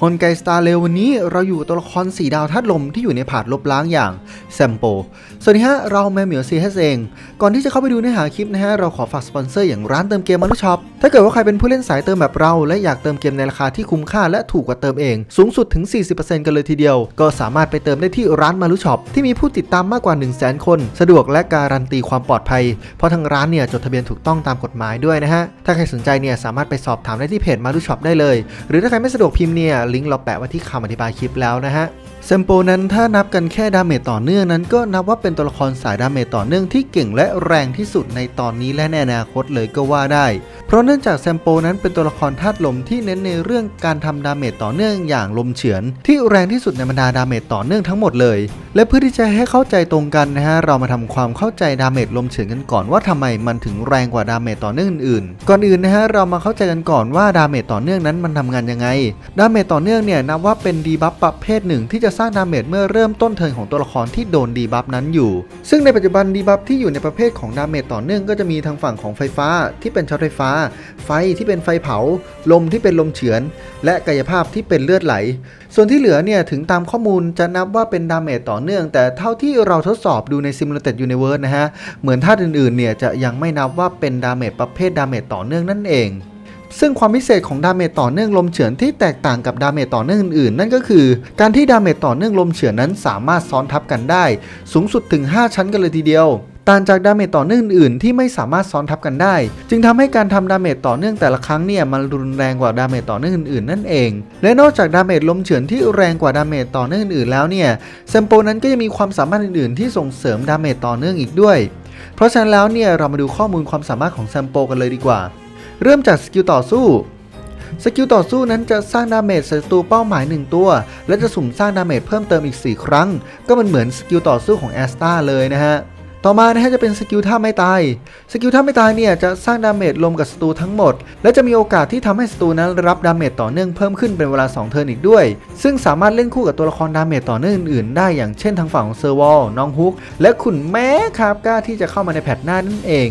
ฮอนไกสตาร์เลววันนี้เราอยู่ตัวละครสีดาวธาตุลมที่อยู่ในผาดลบล้างอย่างแซมโป สวัสดีฮะ เราแมวเหมียวซีเฮสเอง ก่อนที่จะเข้าไปดูเนื้อหาคลิปนะฮะ เราขอฝากสปอนเซอร์อย่างร้านเติมเกมมารุช็อป ถ้าเกิดว่าใครเป็นผู้เล่นสายเติมแบบเรา และอยากเติมเกมในราคาที่คุ้มค่าและถูกกว่าเติมเอง สูงสุดถึง 40%กันเลยทีเดียว ก็สามารถไปเติมได้ที่ร้านมารุช็อปที่มีผู้ติดตามมากกว่า 1 0 0 0 0แคน สะดวกและการันตีความปลอดภัย เพราะทางร้านเนี่ยจดทะเบียนถูกต้องตามกฎหมายด้วยนะฮะ ถ้าใครสนใจเนี่ยสามารถไปสอบถามได้ที่เพจมารุช็อปได้เลย หรือถ้าใครไม่สะดวกพิมพ์เนี่ยลิงก์เราแปะไว้ที่คำอธิบายคลิปแล้วนะฮะเซมโปนั้นถ้านับกันแค่ดาเมจต่อเนื่องนั้น ก็นับว่าเป็นตัวละครสายดาเมจต่อเนื่องที่เก่งและแรงที่สุดในตอนนี้และในอนาคตเลยก็ว่าได้ เพราะเนื่องจากแซมโปนั้นเป็นตัวละครธาตุลมที่เน้นในเรื่องการทำดาเมจต่อเนื่องอย่างลมเฉือน ที่แรงที่สุดในบรรดาดาเมจต่อเนื่องทั้งหมดเลย และเพื่อที่จะให้เข้าใจตรงกันนะฮะเรามาทำความเข้าใจดาเมจลมเฉือนกันก่อนว่าทำไมมันถึงแรงกว่าดาเมจต่อเนื่องอื่นๆ ก่อนอื่นนะฮะเรามาเข้าใจกันก่อนว่าดาเมจต่อเนื่องนั้นมันทำงานยังไง ดาเมจต่อเนื่องเนี่ยนับว่าเป็นดีบัฟประเภทหนึ่งที่จะสร้างดาเมจเมื่อเริ่มต้นเทิร์นของตัวละครที่โดนดีบัฟนั้นอยู่ ซึ่งในปัจจุบันดีบัฟที่อยู่ในประเภทของดาเมจต่อเนื่องก็จะมีทางฝั่งของไฟฟ้าที่เป็นช็อตไฟฟ้าไฟที่เป็นไฟเผา ลมที่เป็นลมเฉือน และกายภาพที่เป็นเลือดไหล ส่วนที่เหลือเนี่ยถึงตามข้อมูลจะนับว่าเป็นดาเมจต่อเนื่อง แต่เท่าที่เราทดสอบดูใน Simulated Universe นะฮะ เหมือนธาตุอื่นๆเนี่ยจะยังไม่นับว่าเป็นดาเมจประเภทดาเมจต่อเนื่องนั่นเองซึ่งความพิเศษของดาเมจต่อเนื่องลมเฉือนที่แตกต่างกับดาเมจต่อเนื่องอื่นๆ นั่นก็คือ การที่ดาเมจต่อเนื่องลมเฉือนนั้นสามารถซ้อนทับกันได้ สูงสุดถึง 5 ชั้นกันเลยทีเดียว ต่างจากดาเมจต่อเนื่องอื่นที่ไม่สามารถซ้อนทับกันได้ จึงทำให้การทำดาเมจต่อเนื่องแต่ละครั้งเนี่ยมันรุนแรงกว่าดาเมจต่อเนื่องอื่นๆนั่นเอง และนอกจากดาเมจลมเฉือนที่แรงกว่าดาเมจต่อเนื่องอื่นๆแล้วเนี่ยแซมโปนั้นก็ยังมีความสามารถอื่นๆ ที่ส่งเสริมดาเมจต่อเนื่องอีกด้วย เพราะฉะนั้นแล้วเนี่ยเรามาดูข้อมูลความสามารถของแซมโปกันเลยดีกว่า เริ่มจากสกิลต่อสู้สกิลต่อสู้นั้นจะสร้างดาเมจศัตรูเป้าหมาย 1 ตัว และจะสุ่มสร้างดาเมจเพิ่มเติมอีก 4 ครั้ง ก็มันเหมือนสกิลต่อสู้ของแอสตาเลยนะฮะ ต่อมานะฮะจะเป็นสกิลท่าไม่ตาย สกิลท่าไม่ตายเนี่ยจะสร้างดาเมจรวมกับศัตรูทั้งหมด และจะมีโอกาสที่ทำให้ศัตรูนั้นรับดาเมจต่อเนื่องเพิ่มขึ้นเป็นเวลา 2 เทิร์นอีกด้วย ซึ่งสามารถเล่นคู่กับตัวละครดาเมจต่อเนื่องอื่นๆ ได้อย่างเช่นทางฝั่งของเซอร์วอลน้องฮุกและขุนแม้คาบก้าที่จะเข้ามาในแพทหน้านั่นเอง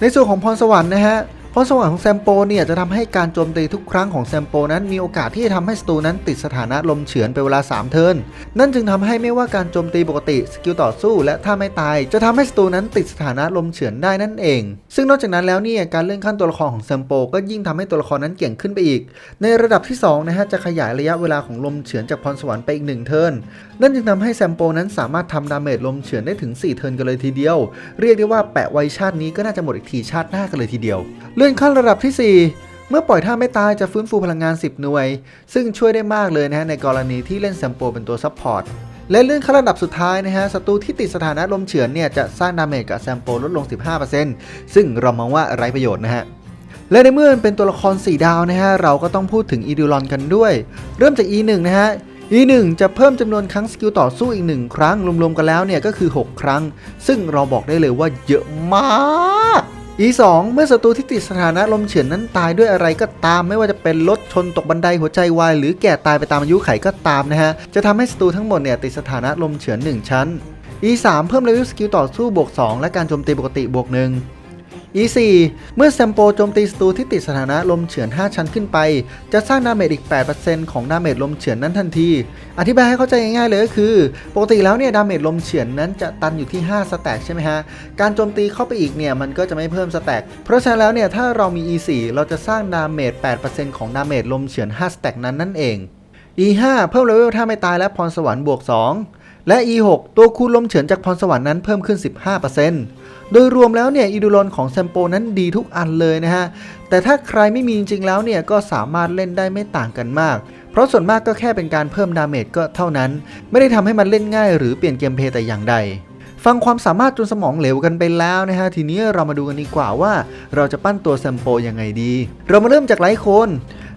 ในส่วนของพรสวรรค์นะฮะ พรสวรรค์ของแซมโปเนี่ยจะทำให้การโจมตีทุกครั้งของแซมโปนั้นมีโอกาสที่จะทำให้ศัตรูนั้นติดสถานะลมเฉือนเป็นเวลา 3 เทิร์น นั่นจึงทำให้ไม่ว่าการโจมตีปกติสกิลต่อสู้และถ้าไม่ตาย จะทำให้ศัตรูนั้นติดสถานะลมเฉือนได้นั่นเอง ซึ่งนอกจากนั้นแล้วเนี่ยการเลื่อนขั้นตัวละครของแซมโปก็ยิ่งทำให้ตัวละครนั้นเก่งขึ้นไปอีก ในระดับที่2นะฮะจะขยายระยะเวลาของลมเฉือนจากพรสวรรค์ไปอีก1เทิร์น นั่นจึงทำให้แซมโปนั้นสามารถทำดาเมจลมเฉือนได้ถึง4เทิร์นกันเลยทีเดียว เรียกได้ว่าแปะไวชาตินี้ก็น่าจะหมดอีกทีชาติหน้ากันเลยทีเดียวเลื่อนขั้นระดับที่ 4 เมื่อปล่อยท่าไม่ตายจะฟื้นฟูพลังงาน 10 หน่วย ซึ่งช่วยได้มากเลยนะฮะในกรณีที่เล่นแซมโปเป็นตัวซัพพอร์ตและเลื่อนขั้นระดับสุดท้ายนะฮะศัตรูที่ติดสถานะลมเฉือนเนี่ยจะสร้างดาเมจกับแซมโปลดลง 15%ซึ่งเรามองว่าไร้ประโยชน์นะฮะและในเมื่อมันเป็นตัวละคร 4 ดาวนะฮะเราก็ต้องพูดถึงอีดิลอนกันด้วย เริ่มจาก E1 นะฮะ E1 จะเพิ่มจำนวนครั้งสกิลต่อสู้อีก 1 ครั้งรวมๆกันแล้วเนี่ยก็คือ 6 ครั้ง ซึ่งเราบอกได้เลยว่าเยอะมาก E2 เมื่อศัตรูที่ติดสถานะลมเฉือนนั้นตายด้วยอะไรก็ตาม ไม่ว่าจะเป็นรถชนตกบันไดหัวใจวายหรือแก่ตายไปตามอายุไขก็ตามนะฮะ จะทำให้ศัตรูทั้งหมดเนี่ยติดสถานะลมเฉือน 1 ชั้น E3 เพิ่มเลเวลสกิลต่อสู้บวก2และการโจมตีปกติบวก1 E4 เมื่อแซมโปโจมตีศัตรูที่ติดสถานะลมเฉือน 5 ชั้นขึ้นไป จะสร้างดาเมจอีก 8%ของดาเมจลมเฉือนนั้นทันที อธิบายให้เข้าใจง่ายๆเลยก็คือ ปกติแล้วเนี่ยดาเมจลมเฉือนนั้นจะตันอยู่ที่ 5 สแต็กใช่ไหมฮะ การโจมตีเข้าไปอีกเนี่ยมันก็จะไม่เพิ่มสแต็กเพราะฉะนั้นแล้วเนี่ยถ้าเรามี E4 เราจะสร้างดาเมจ 8%ของดาเมจลมเฉือน 5 สแต็กนั้นนั่นเอง E5 เพิ่มเลเวลถ้าไม่ตายและพรสวรรค์บวก 2 และ E6 ตัวคูณลมเฉือนจากพรสวรรค์นั้นเพิ่มขึ้น 15% โดยรวมแล้วเนี่ยอีดูลอนของแซมโปนั้นดีทุกอันเลยนะฮะ แต่ถ้าใครไม่มีจริงๆแล้วเนี่ยก็สามารถเล่นได้ไม่ต่างกันมาก เพราะส่วนมากก็แค่เป็นการเพิ่มดาเมจก็เท่านั้น ไม่ได้ทำให้มันเล่นง่ายหรือเปลี่ยนเกมเพย์แต่อย่างใด ฟังความสามารถจนสมองเหลวกันไปแล้วนะฮะ ทีนี้เรามาดูกันดีกว่าว่า เราจะปั้นตัวแซมโปยังไงดี เรามาเริ่มจากไลท์โคน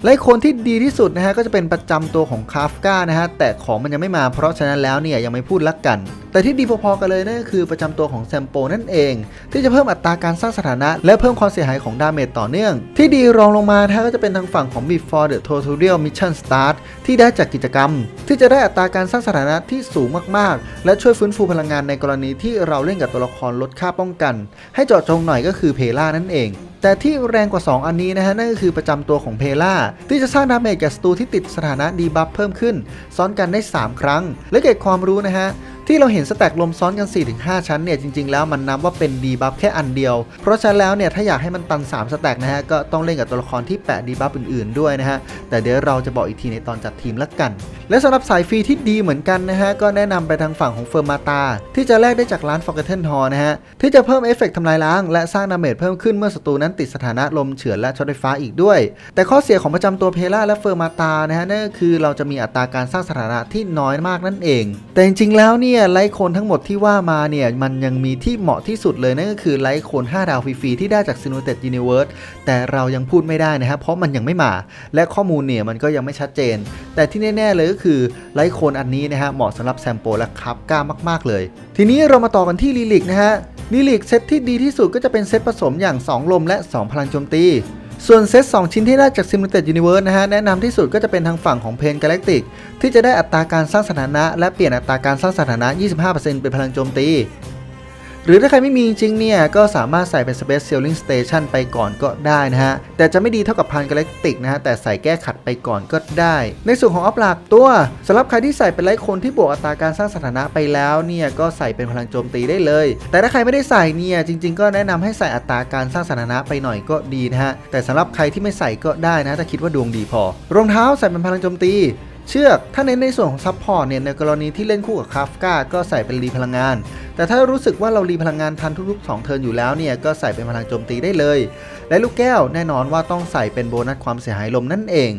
ไลท์โคนที่ดีที่สุดนะฮะก็จะเป็นประจำตัวของคาฟกานะฮะแต่ของมันยังไม่มาเพราะฉะนั้นแล้วเนี่ยยังไม่พูดลักกัน แต่ที่ดีพอๆกันเลยนั่นก็คือประจำตัวของแซมโปนั่นเอง ที่จะเพิ่มอัตราการสร้างสถานะ และเพิ่มความเสียหายของดาเมจต่อเนื่อง ที่ดีรองลงมานะฮะก็จะเป็นทางฝั่งของ Before the Tutorial Mission Start ที่ได้จากกิจกรรม ที่จะได้อัตราการสร้างสถานะที่สูงมากๆ และช่วยฟื้นฟูพลังงานในกรณีที่เราเล่นกับตัวละครลดค่าป้องกัน ให้เจาะจงหน่อยก็คือเพล่านั่นเอง แต่ที่แรงกว่า 2 อันนี้นะฮะนั่นก็คือประจำตัวของเพล่าที่จะสร้างดาเมจแก่ศัตรูที่ติดสถานะดีบัฟเพิ่มขึ้น ซ้อนกันได้ 3 ครั้ง และเก็บความรู้นะฮะ ที่เราเห็นสแต็กลมซ้อนกัน 4-5 ชั้นเนี่ยจริงๆแล้วมันนับว่าเป็นดีบัฟแค่อันเดียว เพราะฉะนั้นแล้วเนี่ยถ้าอยากให้มันตัน 3 สแต็กนะฮะก็ต้องเล่นกับตัวละครที่แปะดีบัฟอื่นๆด้วยนะฮะแต่เดี๋ยวเราจะบอกอีกทีในตอนจัดทีมละกัน และสำหรับสายฟรีที่ดีเหมือนกันนะฮะก็แนะนำไปทางฝั่งของเฟอร์มาตาที่จะแลกได้จากร้าน Forgotten Hall นะฮะที่จะเพิ่มเอฟเฟกต์ทำลายล้าง และสร้างดาเมจเพิ่มขึ้นเมื่อศัตรูนั้นติดสถานะลมเฉือนและช็อตไฟฟ้าอีกด้วย แต่ข้อเสียของประจำตัวเพล่าและเฟอร์มาตานะฮะนั่นก็คือเราจะมีอัตราการสร้างสถานะที่น้อยมากนั่นเอง แต่จริงๆแล้วเนี่ยไลท์โคนทั้งหมดที่ว่ามาเนี่ยมันยังมีที่เหมาะที่สุดเลยนั่นก็คือไลท์โคน5 ดาวฟรีๆที่ได้จาก Simulated Universe แต่เรายังพูดไม่ได้นะฮะเพราะมันยังไม่มา และข้อมูลเนี่ยมันก็ยังไม่ชัดเจน แต่ที่แน่ ๆ เลยก็คือไลท์โคนอันนี้นะฮะเหมาะสำหรับแซมโปและคับก้ามาก ๆ เลย ทีนี้เรามาต่อกันที่ลิลิกนะฮะลิลิกเซตที่ดีที่สุดก็จะเป็นเซตผสมอย่าง 2 ลมและ 2 พลังโจมตี ส่วนเซต2ชิ้นที่ได้จาก Simulated Universe นะฮะ แนะนำที่สุดก็จะเป็นทางฝั่งของเพน Galactic ที่จะได้อัตราการสร้างสถานะ และเปลี่ยนอัตราการสร้างสถานะ 25%เป็นพลังโจมตี หรือถ้าใครไม่มีจริงๆเนี่ย ก็สามารถใส่เป็น Space Sailing Station ไปก่อนก็ได้นะฮะ แต่จะไม่ดีเท่ากับพัน Galactic นะฮะ แต่ใส่แก้ขัดไปก่อนก็ได้ ในส่วนของอัพหลักตัวสำหรับใครที่ใส่เป็นไลท์คนที่บวกอัตราการสร้างสถานะไปแล้วเนี่ย ก็ใส่เป็นพลังโจมตีได้เลย แต่ถ้าใครไม่ได้ใส่เนี่ยจริง ๆ ก็แนะนำให้ใส่อัตราการสร้างสถานะไปหน่อยก็ดีนะฮะแต่สำหรับใครที่ไม่ใส่ก็ได้นะถ้าคิดว่าดวงดีพอ รองเท้าใส่เป็นพลังโจมตี เชือก ถ้าเน้นในส่วนของซัพพอร์ตเนี่ยในกรณีที่เล่นคู่กับคาฟกาก็ใส่เป็นรีพลังงาน แต่ถ้ารู้สึกว่าเรารีพลังงานทันทุกๆ 2 เทิร์นอยู่แล้วเนี่ยก็ใส่เป็นพลังโจมตีได้เลย และลูกแก้วแน่นอนว่าต้องใส่เป็นโบนัสความเสียหายลมนั่นเอง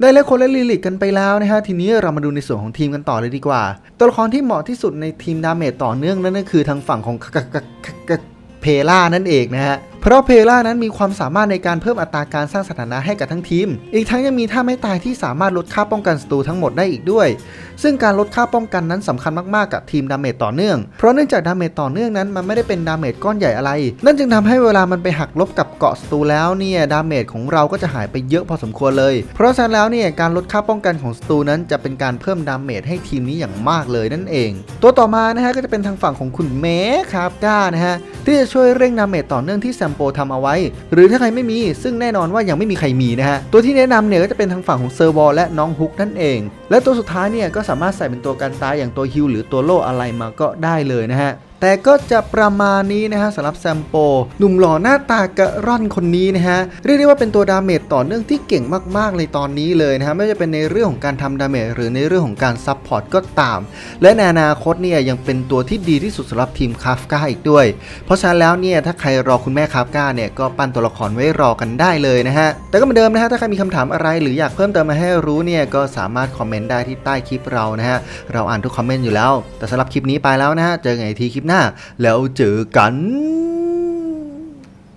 ได้เล่นคนและลิลิกกันไปแล้วนะฮะทีนี้เรามาดูในส่วนของทีมกันต่อเลยดีกว่า ตัวละครที่เหมาะที่สุดในทีมดาเมจต่อเนื่องนั่นก็คือทางฝั่งของเพล่านั่นเองนะฮะ เพราะเพล่านั้นมีความสามารถในการเพิ่มอัตราการสร้างสถานะให้กับทั้งทีม อีกทั้งยังมีท่าไม่ตายที่สามารถลดค่าป้องกันศัตรูทั้งหมดได้อีกด้วย ซึ่งการลดค่าป้องกันนั้นสำคัญมากๆกับทีมดาเมจต่อเนื่อง เพราะเนื่องจากดาเมจต่อเนื่องนั้นมันไม่ได้เป็นดาเมจก้อนใหญ่อะไร นั่นจึงทำให้เวลามันไปหักลบกับเกาะศัตรูแล้วเนี่ยดาเมจของเราก็จะหายไปเยอะพอสมควรเลย เพราะฉะนั้นแล้วเนี่ยการลดค่าป้องกันของศัตรูนั้นจะเป็นการเพิ่มดาเมจให้ทีมนี้อย่างมากเลยนั่นเอง ตัวต่อมานะฮะก็จะเป็นทางฝั่งของคุณเมคาบก้านะฮะที่จะช่วยเร่งดาเมจต่อเนื่องที่แซมโปทำเอาไว้ หรือถ้าใครไม่มีซึ่งแน่นอนว่ายังไม่มีใครมีนะฮะ ตัวที่แนะนำเนี่ยก็จะเป็นทางฝั่งของเซอร์วอลและน้องฮุกนั่นเอง และตัวสุดท้ายเนี่ยก็สามารถใส่เป็นตัวกันตายอย่างตัวฮิลหรือตัวโล่อะไรมาก็ได้เลยนะฮะ แต่ก็จะประมาณนี้นะฮะสำหรับแซมโปหนุ่มหล่อหน้าตากระร่อนคนนี้นะฮะเรียกได้ว่าเป็นตัวดาเมจต่อเนื่องที่เก่งมากๆเลยตอนนี้เลยนะฮะไม่ว่าจะเป็นในเรื่องของการทำดาเมจหรือในเรื่องของการซับพอร์ตก็ตาม และในอนาคตเนี่ยยังเป็นตัวที่ดีที่สุดสำหรับทีมคาฟกาอีกด้วย เพราะฉะนั้นแล้วเนี่ยถ้าใครรอคุณแม่คาฟกาเนี่ยก็ปั้นตัวละครไว้รอกันได้เลยนะฮะแต่ก็เหมือนเดิมนะฮะถ้าใครมีคำถามอะไร หรืออยากเพิ่มเติมมาให้รู้เนี่ยก็สามารถคอมเมนต์ได้ที่ใต้คลิปเรานะฮะเราอ่านทุกคอมเมนต์อยู่แล้ว แต่สำหรับคลิปนี้ไปแล้วนะฮะเจอกันอีกทีคลิปหน้า แล้วเจอกัน